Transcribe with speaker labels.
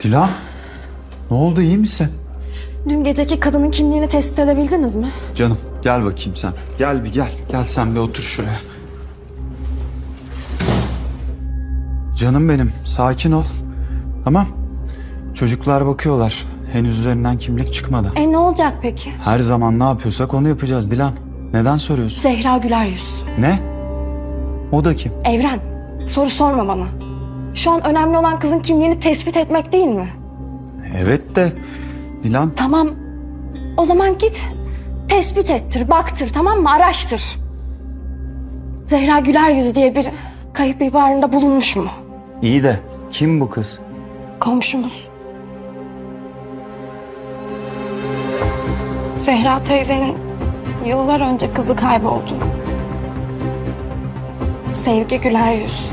Speaker 1: Dilan, ne oldu iyi misin?
Speaker 2: Dün geceki kadının kimliğini tespit edebildiniz mi?
Speaker 1: Canım gel bakayım sen. Gel bir gel. Gel sen bir otur şuraya. Canım benim sakin ol. Tamam. Çocuklar bakıyorlar. Henüz üzerinden kimlik çıkmadı.
Speaker 2: E ne olacak peki?
Speaker 1: Her zaman ne yapıyorsak onu yapacağız Dilan. Neden soruyorsun?
Speaker 2: Zehra Güler Yüz.
Speaker 1: Ne? O da kim?
Speaker 2: Evren, soru sorma bana. Şu an önemli olan kızın kimliğini tespit etmek değil mi?
Speaker 1: Evet de Dilan
Speaker 2: Tamam. O zaman git. Tespit ettir, baktır tamam mı? Araştır. Zehra Güler Yüz diye bir kayıp ihbarında bulunmuş mu?
Speaker 1: iyi de kim bu kız?
Speaker 2: Komşumuz. Zehra teyzenin yıllar önce kızı kayboldu. Sevgi Güler Yüz.